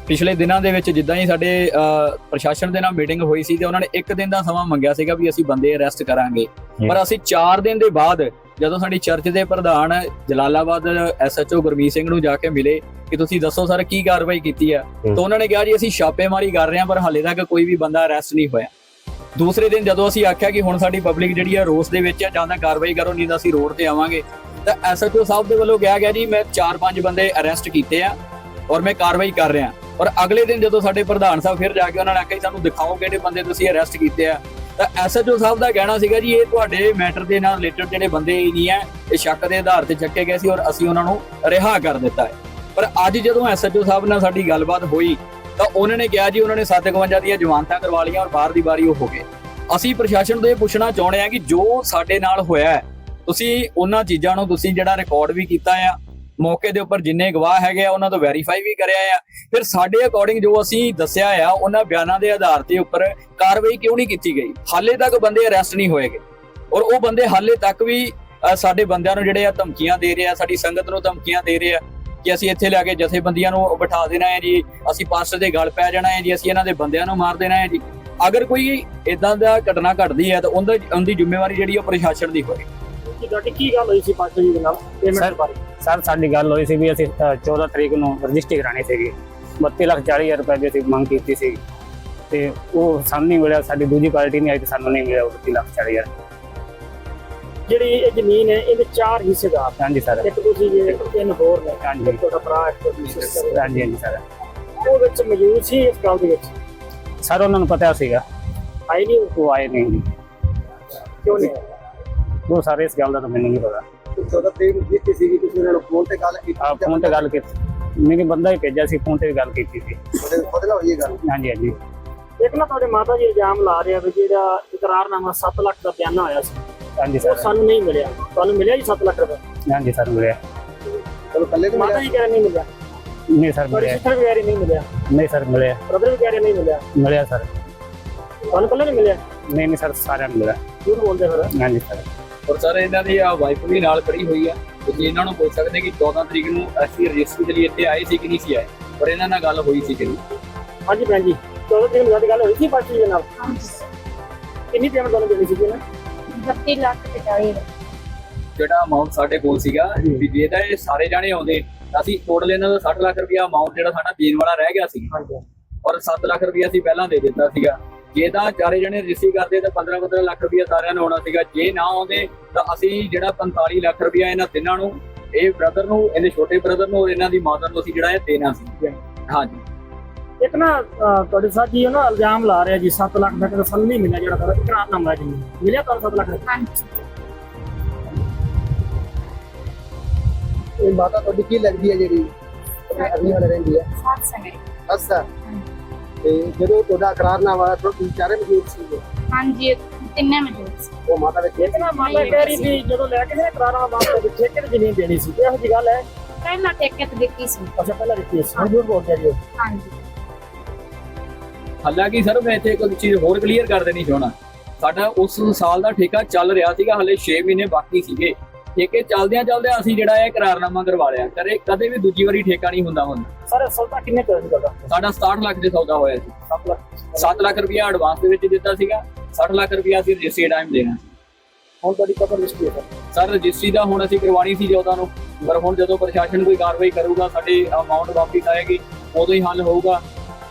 ਪਿਛਲੇ ਦਿਨਾਂ ਦੇ ਵਿੱਚ ਜਿੱਦਾਂ ਹੀ ਸਾਡੇ ਅਹ, ਪ੍ਰਸ਼ਾਸਨ ਦੇ ਨਾਲ ਮੀਟਿੰਗ ਹੋਈ ਸੀ ਤੇ ਉਹਨਾਂ ਨੇ ਇੱਕ ਦਿਨ ਦਾ ਸਮਾਂ ਮੰਗਿਆ ਸੀਗਾ ਵੀ ਅਸੀਂ ਬੰਦੇ ਅਰੈਸਟ ਕਰਾਂਗੇ। ਪਰ ਅਸੀਂ 4 ਦਿਨ ਦੇ ਬਾਅਦ ਜਦੋਂ ਸਾਡੀ ਚਰਚ ਦੇ ਪ੍ਰਧਾਨ ਜਲਾਲਾਬਾਦ ਐਸਐਚਓ ਗੁਰਮੀਤ ਸਿੰਘ ਨੂੰ ਜਾ ਕੇ ਮਿਲੇ ਕਿ ਤੁਸੀਂ ਦੱਸੋ ਸਰ ਕੀ ਕਾਰਵਾਈ ਕੀਤੀ ਆ ਹੂੰ। ਤਾਂ ਉਹਨਾਂ ਨੇ ਕਿਹਾ ਜੀ ਅਸੀਂ ਛਾਪੇਮਾਰੀ ਕਰ ਰਹੇ ਹਾਂ ਪਰ ਹਾਲੇ ਤੱਕ ਕੋਈ ਵੀ ਬੰਦਾ ਅਰੈਸਟ ਨਹੀਂ ਹੋਇਆ। ਦੂਸਰੇ ਦਿਨ ਜਦੋਂ ਅਸੀਂ ਆਖਿਆ ਕਿ ਹੁਣ ਸਾਡੀ ਪਬਲਿਕ ਜਿਹੜੀ ਹੈ ਰੋਸ ਦੇ ਵਿੱਚ ਹੈ ਜਾਂ ਤਾਂ ਕਾਰਵਾਈ ਕਰੋ, ਨਹੀਂ ਤਾਂ ਅਸੀਂ ਰੋਡ ਤੇ ਆਵਾਂਗੇ, ਤਾਂ ਐਸਐਚਓ ਸਾਹਿਬ ਦੇ ਵੱਲੋਂ ਕਿਹਾ ਗਿਆ ਜੀ, ਮੈਂ 4-5 ਬੰਦੇ ਅਰੈਸਟ ਕੀਤੇ ਆ ਔਰ ਮੈਂ ਕਾਰਵਾਈ ਕਰ ਰਿਹਾ। ਔਰ ਅਗਲੇ ਦਿਨ ਜਦੋਂ ਸਾਡੇ ਪ੍ਰਧਾਨ ਸਾਹਿਬ ਫਿਰ ਜਾ ਕੇ ਉਹਨਾਂ ਨੇ ਆਖਿਆ ਸਾਨੂੰ ਦਿਖਾਓ ਕਿਹੜੇ ਬੰਦੇ ਤੁਸੀਂ ਅਰੈਸਟ ਕੀਤੇ ਆ। ਤਾਂ ਐਸਐਚਓ ਸਾਹਿਬ ਦਾ ਕਹਿਣਾ ਸੀਗਾ ਜੀ, ਇਹ ਤੁਹਾਡੇ ਮੈਟਰ ਦੇ ਨਾਲ ਰਿਲੇਟਡ ਜਿਹੜੇ ਬੰਦੇ ਹੀ ਨਹੀਂ ਹੈ ਇਹ ਸ਼ੱਕ ਦੇ ਆਧਾਰ ਤੇ ਚੱਕੇ ਗਏ ਸੀ ਔਰ ਅਸੀਂ ਉਹਨਾਂ ਨੂੰ ਰਿਹਾ ਕਰ ਦਿੱਤਾ ਹੈ। ਪਰ ਅੱਜ ਜਦੋਂ ਐਸਐਚਓ ਸਾਹਿਬ ਨਾਲ ਸਾਡੀ ਗੱਲਬਾਤ ਹੋਈ ਤਾਂ ਉਹਨਾਂ ਨੇ ਕਿਹਾ ਜੀ, ਉਹਨਾਂ ਨੇ 751 ਦੀਆਂ ਜ਼ਮਾਨਤਾਂ ਕਰਵਾ ਲਈਆਂ ਔਰ ਬਾਹਰ ਦੀ ਬਾਰੀ ਉਹ ਹੋ ਗਏ। ਅਸੀਂ ਪ੍ਰਸ਼ਾਸਨ ਤੋਂ ਇਹ ਪੁੱਛਣਾ ਚਾਹੁੰਦੇ ਹਾਂ ਕਿ ਜੋ ਸਾਡੇ ਨਾਲ ਹੋਇਆ ਤੁਸੀਂ ਉਹਨਾਂ ਚੀਜ਼ਾਂ ਨੂੰ ਤੁਸੀਂ ਜਿਹੜਾ ਰਿਕਾਰਡ ਵੀ ਕੀਤਾ ਆ, ਮੌਕੇ ਦੇ ਉੱਪਰ ਜਿੰਨੇ ਗਵਾਹ ਹੈਗੇ ਆ, ਉਹਨਾਂ ਤੋਂ ਵੈਰੀਫਾਈ ਵੀ ਕਰਿਆ ਆ। ਫਿਰ ਸਾਡੇ ਅਕੋਰਡਿੰਗ ਜੋ ਅਸੀਂ ਦੱਸਿਆ ਆ, ਉਹਨਾਂ ਬਿਆਨਾਂ ਦੇ ਆਧਾਰ ਤੇ ਉੱਪਰ ਕਾਰਵਾਈ ਕਿਉਂ ਨਹੀਂ ਕੀਤੀ ਗਈ? ਹਾਲੇ ਤੱਕ ਬੰਦੇ ਅਰੈਸਟ ਨਹੀਂ ਹੋਏਗੇ ਔਰ ਉਹ ਬੰਦੇ ਹਾਲੇ ਤੱਕ ਵੀ ਸਾਡੇ ਬੰਦਿਆਂ ਨੂੰ ਜਿਹੜੇ ਆ ਧਮਕੀਆਂ ਦੇ ਰਹੇ ਆ, ਸਾਡੀ ਸੰਗਤ ਨੂੰ ਧਮਕੀਆਂ ਦੇ ਰਹੇ ਆ। ਕਿ ਅਸੀਂ ਇੱਥੇ ਲਿਆ ਕੇ ਜਥੇਬੰਦੀਆਂ ਨੂੰ ਬਿਠਾ ਦੇਣਾ ਹੈ ਜੀ ਅਸੀਂ ਪਾਸਟਰ ਦੇ ਗਲ ਪੈ ਜਾਣਾ ਹੈ ਜੀ ਅਸੀਂ ਇਹਨਾਂ ਦੇ ਬੰਦਿਆਂ ਨੂੰ ਮਾਰ ਦੇਣਾ ਹੈ ਜੀ। ਅਗਰ ਕੋਈ ਇਦਾਂ ਦਾ ਘਟਨਾ ਘਟਦੀ ਹੈ ਤਾਂ ਉਹਦਾ ਉਹਦੀ ਜ਼ਿੰਮੇਵਾਰੀ ਜਿਹੜੀ ਉਹ ਪ੍ਰਸ਼ਾਸਨ ਦੀ ਹੋਏਗੀ ਕਿ ਗੱਲ ਹੋਈ ਸੀ ਪਾਸਟਰ ਜੀ ਦੇ ਨਾਲ ਪੇਮੈਂਟ ਬਾਰੇ? ਸਰ ਸਾਡੀ ਗੱਲ ਹੋਈ ਸੀ ਵੀ ਅਸੀਂ ਅ, 14 ਤਰੀਕ ਨੂੰ ਰਜਿਸਟਰੀ ਕਰਾਣੀ ਸੀਗੀ। 32 ਲੱਖ 40 ਹਜ਼ਾਰ ਰੁਪਏ ਦੀ ਅਸੀਂ ਮੰਗ ਕੀਤੀ ਸੀ। ਤੇ ਉਹ ਸਾਨੂੰ ਨਹੀਂ ਮਿਲਿਆ ਸਾਡੀ ਦੂਜੀ ਪਾਰਟੀ ਨਹੀਂ ਆਈ ਤੇ ਸਾਨੂੰ ਨਹੀਂ ਮਿਲਿਆ ਉਹ 32 ਲੱਖ 40 ਹਜ਼ਾਰ। ਜਿਹੜੀ ਇਹ ਜ਼ਮੀਨ ਹੈ ਇਹਦੇ ਚਾਰ ਹਿੱਸੇਦਾਰ ਹਾਂਜੀ ਸਰ। ਇੱਕ ਤੁਸੀਂ ਜੇ ਤਿੰਨ ਹੋਰ ਨੇ। ਹਾਂਜੀ। ਤੁਹਾਡਾ ਭਰਾ ਇੱਕ ਤੁਹਾਡੀ ਹੈ। ਹਾਂਜੀ ਹਾਂਜੀ ਸਰ। ਉਹ ਵਿੱਚ ਮੌਜੂਦ ਸੀ ਇਸ ਗੱਲ ਦੇ ਵਿੱਚ? ਸਰ ਉਹਨਾਂ ਨੂੰ ਪਤਾ ਸੀਗਾ। ਆਈ ਨਹੀਂ ਉਹ? ਆਏ ਨਹੀਂ। ਕਿਉਂ ਨਹੀਂ ਉਹ ਸਾਰੇ ਇਸ ਗੱਲ ਦਾ ਤਾਂ ਮੈਨੂੰ ਨਹੀਂ ਪਤਾ। 14 ਤਰੀਕ ਨੂੰ ਕੀਤੀ ਸੀਗੀ ਤੁਸੀਂ ਉਹਨਾਂ ਨੂੰ ਫੋਨ ਤੇ ਗੱਲ ਕੀਤੀ ਆ ਫੋਨ ਤੇ ਗੱਲ ਕੀਤੀ। ਮੇਰੇ ਬੰਦਾ ਹੀ ਭੇਜਿਆ ਸੀ ਫੋਨ ਤੇ ਗੱਲ ਕੀਤੀ ਸੀ। ਉਹਦੇ ਹੋਈ ਗੱਲ? ਹਾਂਜੀ ਹਾਂਜੀ। ਇੱਕ ਨਾ ਤੁਹਾਡੇ ਮਾਤਾ ਜੀ ਇਲਜ਼ਾਮ ਲਾ ਰਿਹਾ ਵੀ ਜਿਹੜਾ ਇਕਰਾਰਨਾਮਾ 7 ਲੱਖ ਦਾ ਬਿਆਨਾ ਆਇਆ ਸੀ। ਹਾਂਜੀ ਉਹ ਸਰ ਸਾਨੂੰ ਨਹੀਂ ਮਿਲਿਆ। ਤੁਹਾਨੂੰ ਮਿਲਿਆ ਜੀ 7 ਲੱਖ ਰੁਪਏ? ਹਾਂਜੀ ਸਰ ਮਿਲਿਆ। ਚਲੋ ਕੱਲੇ ਨੂੰ ਮਾਤਾ ਜੀ ਕਹਿ ਰਹੇ ਨਹੀਂ ਮਿਲਿਆ। ਨਹੀਂ ਸਰ ਮਿਲਿਆ। ਸਿਸਟਰ ਵੀ ਕਹਿ ਰਹੀ ਨਹੀਂ ਮਿਲਿਆ। ਨਹੀਂ ਸਰ ਮਿਲਿਆ। ਬ੍ਰਦਰ ਵੀ ਕਹਿ ਰਹੇ ਨਹੀਂ ਮਿਲਿਆ। ਮਿਲਿਆ ਸਰ। ਤੁਹਾਨੂੰ ਕੱਲੇ ਨਹੀਂ ਮਿਲਿਆ? ਨਹੀਂ ਨਹੀਂ ਸਰ ਸਾਰਿਆਂ ਨੂੰ ਮਿਲਿਆ। ਝੂਠ ਬੋਲਦੇ ਫਿਰ। ਹਾਂਜੀ ਸਰ। ਔਰ ਸਰ ਇਹਨਾਂ ਦੀ ਆ ਵਾਈਫ ਵੀ ਨਾਲ ਖੜੀ ਹੋਈ ਆ। ਤੁਸੀਂ ਇਹਨਾਂ ਨੂੰ ਪੁੱਛ ਸਕਦੇ ਕਿ 14 ਤਰੀਕ ਨੂੰ ਅਸੀਂ ਰਜਿਸਟਰੀ ਦੇ ਲਈ ਇੱਥੇ ਆਏ ਸੀ ਕਿ ਨਹੀਂ ਸੀ ਆਏ ਪਰ ਇਹਨਾਂ ਨਾਲ ਗੱਲ ਹੋਈ ਸੀ ਕਿ ਨਹੀਂ? ਹਾਂਜੀ ਭੈਣ ਜੀ ਚਲੋ ਦਿਨ ਬਾਅਦ ਗੱਲ ਹੋਈ ਸੀ ਜੀ ਦੇ ਨਾਲ। ਕਿੰਨੀ ਪੇਮੈਂਟ ਤੁਹਾਨੂੰ ਦੇਣੀ ਸੀ ਜੀ 32 ਲੱਖ ਤੇ ਚਾਹੀਦਾ ਜਿਹੜਾ ਅਮਾਉਂਟ ਸਾਡੇ ਕੋਲ ਸੀਗਾ ਵੀ ਜੇ ਤਾਂ ਇਹ ਸਾਰੇ ਜਾਣੇ ਆਉਂਦੇ ਤਾਂ ਅਸੀਂ ਟੋਟਲ ਇਹਨਾਂ ਦਾ 60 ਲੱਖ ਰੁਪਇਆ ਅਮਾਉਂਟ ਜਿਹੜਾ ਸਾਡਾ ਦੇਣ ਵਾਲਾ ਰਹਿ ਗਿਆ ਸੀ। ਔਰ 7 ਲੱਖ ਰੁਪਇਆ ਅਸੀਂ ਪਹਿਲਾਂ ਦੇ ਦਿੱਤਾ ਸੀਗਾ। ਜੇ ਤਾਂ ਚਾਰੇ ਜਣੇ ਰਜਿਸਟਰੀ ਕਰਦੇ ਤਾਂ 15 15 ਲੱਖ ਰੁਪਇਆ ਸਾਰਿਆਂ ਨੂੰ ਆਉਣਾ ਸੀਗਾ। ਜੇ ਨਾ ਆਉਂਦੇ ਤਾਂ ਅਸੀਂ ਜਿਹੜਾ 45 ਲੱਖ ਰੁਪਇਆ ਇਹਨਾਂ ਤਿੰਨਾਂ ਨੂੰ ਇਹ ਬ੍ਰਦਰ ਨੂੰ ਇਹਦੇ ਛੋਟੇ ਬ੍ਰਦਰ ਨੂੰ ਔਰ ਇਹਨਾਂ ਦੀ ਮਾਤਾ ਨੂੰ ਅਸੀਂ ਜਿਹੜਾ ਇਹ ਦੇਣਾ ਸੀ। ਹਾਂਜੀ। ਇੱਕ ਨਾ ਅਹ, ਤੁਹਾਡੇ ਸਾਥੀ ਉਹ ਨਾ ਇਲਜ਼ਾਮ ਲਾ ਰਿਹਾ ਜੀ 7 ਲੱਖ ਦਾ ਤਾਂ ਸਾਨੂੰ ਨਹੀਂ ਮਿਲਿਆ ਜਿਹੜਾ ਤੁਹਾਡਾ ਇਕਰਾਰਨਾਮਾ ਹੈ ਜੀ ਮਿਲਿਆ ਤੁਹਾਨੂੰ 7 ਲੱਖ ਦਾ? ਹਾਂਜੀ ਇਹ ਮਾਤਾ ਤੁਹਾਡੀ ਕੀ ਲੱਗਦੀ ਹੈ ਜਿਹੜੀ ਅਗਲੀ ਵਾਲੇ ਰਹਿੰਦੀ ਹੈ ਸਾਤ ਸੰਗੇ ਅੱਛਾ ਤੇ ਜਦੋਂ ਤੁਹਾਡਾ ਇਕਰਾਰਨਾਮਾ ਹੋਇਆ ਤੁਸੀਂ ਚਾਰੇ ਮੌਜੂਦ ਸੀਗੇ ਹਾਂਜੀ ਤਿੰਨੇ ਮੌਜੂਦ ਸੀ ਉਹ ਮਾਤਾ ਵਿੱਚ ਇੱਕ ਨਾ ਮਾਤਾ ਕਹਿ ਰਹੀ ਸੀ ਜਦੋਂ ਲੈ ਕੇ ਨੇ ਇਕਰਾਰਨਾਮਾ ਵਾਪਸ ਠੇਕੇ ਤੇ ਜ਼ਮੀਨ ਦੇਣੀ ਸੀ ਇਹੋ ਜੀ ਗੱਲ ਹੈ ਪਹਿਲਾਂ ਠੇਕੇ ਤੇ ਦਿੱਤੀ ਸੀ ਅੱਛਾ ਪਹਿਲਾਂ ਦਿੱਤੀ ਸੀ ਹੁਣ ਝੂਠ ਬੋਲਦੇ ਆ ਜੀ ਉਹ। ਹਾਂਜੀ ਹਾਲਾਂਕਿ ਸਰ ਮੈਂ ਇੱਥੇ ਇੱਕ ਚੀਜ਼ ਹੋਰ ਕਲੀਅਰ ਕਰ ਦੇਣੀ ਚਾਹਣਾ ਸਾਡਾ ਉਸ ਸਾਲ ਦਾ ਠੇਕਾ ਚੱਲ ਰਿਹਾ ਸੀਗਾ ਹਲੇ 6 ਮਹੀਨੇ ਬਾਕੀ ਸੀਗੇ। ਠੇਕੇ ਚੱਲਦਿਆਂ ਚੱਲਦਿਆਂ ਅਸੀਂ ਜਿਹੜਾ ਇਹ ਇਕਰਾਰਨਾਮਾ ਕਰਵਾ ਲਿਆ। ਕਦੇ ਕਦੇ ਵੀ ਦੂਜੀ ਵਾਰੀ ਠੇਕਾ ਨਹੀਂ ਹੁੰਦਾ ਹੁਣ। ਸਰ ਸੌਦਾ ਕਿੰਨੇ ਕਰ ਦਿੱਤਾ ਸਾਡਾ 67 ਲੱਖ ਦੇ ਸੌਦਾ ਹੋਇਆ ਸੀ। 7 ਲੱਖ। 7 ਲੱਖ ਰੁਪਇਆ ਐਡਵਾਂਸ ਦੇ ਵਿੱਚ ਦਿੱਤਾ ਸੀਗਾ। 60 ਲੱਖ ਰੁਪਇਆ ਅਸੀਂ ਰਜਿਸਟਰੀ ਟਾਈਮ ਦੇਣਾ। ਹੁਣ ਤੁਹਾਡੀ ਕਬਰ ਲਿਸਟ ਹੈ ਸਰ? ਸਰ ਰਜਿਸਟਰੀ ਦਾ ਹੁਣ ਅਸੀਂ ਕਰਵਾਣੀ ਸੀ ਜੋਦਾਂ ਨੂੰ। ਪਰ ਹੁਣ ਜਦੋਂ ਪ੍ਰਸ਼ਾਸਨ ਕੋਈ ਕਾਰਵਾਈ ਕਰੂਗਾ ਸਾਡੀ ਅਮਾਉਂਟ ਵਾਪਸ ਆਏਗੀ ਉਦੋਂ ਹੀ ਹੱਲ ਹੋਊਗਾ।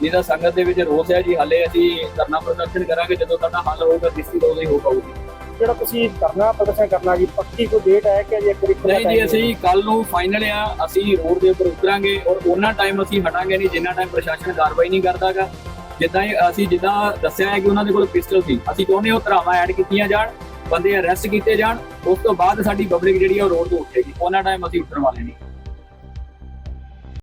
ਨਹੀਂ ਤਾਂ ਸੰਗਤ ਦੇ ਵਿੱਚ ਰੋਸ ਹੈ ਜੀ। ਹਾਲੇ ਅਸੀਂ ਧਰਨਾ ਪ੍ਰਦਰਸ਼ਨ ਕਰਾਂਗੇ। ਜਦੋਂ ਸਾਡਾ ਹੱਲ ਹੋਊਗਾ ਤਾਂ ਉਦੋਂ ਹੀ ਹੋ ਪਾਊਗੀ। ਜਿਹੜਾ ਤੁਸੀਂ ਕਰਨਾ ਪ੍ਰਦਰਸ਼ਨ ਕਰਨਾ ਜੀ ਪੱਕੀ ਕੋਈ ਡੇਟ ਹੈ ਕਿ ਜੇ ਖੁੱਲ੍ਹਾ ਨਹੀਂ ਜੀ ਅਸੀਂ ਕੱਲ ਨੂੰ ਫਾਈਨਲ ਆ। ਅਸੀਂ ਰੋਡ ਦੇ ਉੱਪਰ ਉਤਰਾਂਗੇ ਔਰ ਉਹਨਾਂ ਟਾਈਮ ਅਸੀਂ ਹਟਾਂਗੇ ਨਹੀਂ ਜਿੰਨਾ ਟਾਈਮ ਪ੍ਰਸ਼ਾਸਨ ਕਾਰਵਾਈ ਨਹੀਂ ਕਰਦਾਗਾ। ਜਿੱਦਾਂ ਹੀ ਅਸੀਂ ਜਿੱਦਾਂ ਦੱਸਿਆ ਹੈ ਕਿ ਉਹਨਾਂ ਦੇ ਕੋਲ ਪਿਸਟਲ ਸੀ। ਅਸੀਂ ਚਾਹੁੰਦੇ ਉਹ ਧਰਾਵਾਂ ਐਡ ਕੀਤੀਆਂ ਜਾਣ ਬੰਦੇ ਅਰੈਸਟ ਕੀਤੇ ਜਾਣ। ਉਸ ਤੋਂ ਬਾਅਦ ਸਾਡੀ ਪਬਲਿਕ ਜਿਹੜੀ ਉਹ ਰੋਡ ਤੋਂ ਉੱਠੇਗੀ। ਉਹਨਾਂ ਟਾਈਮ ਅਸੀਂ ਉੱਠਣ ਵਾਲੇ ਨਹੀਂ।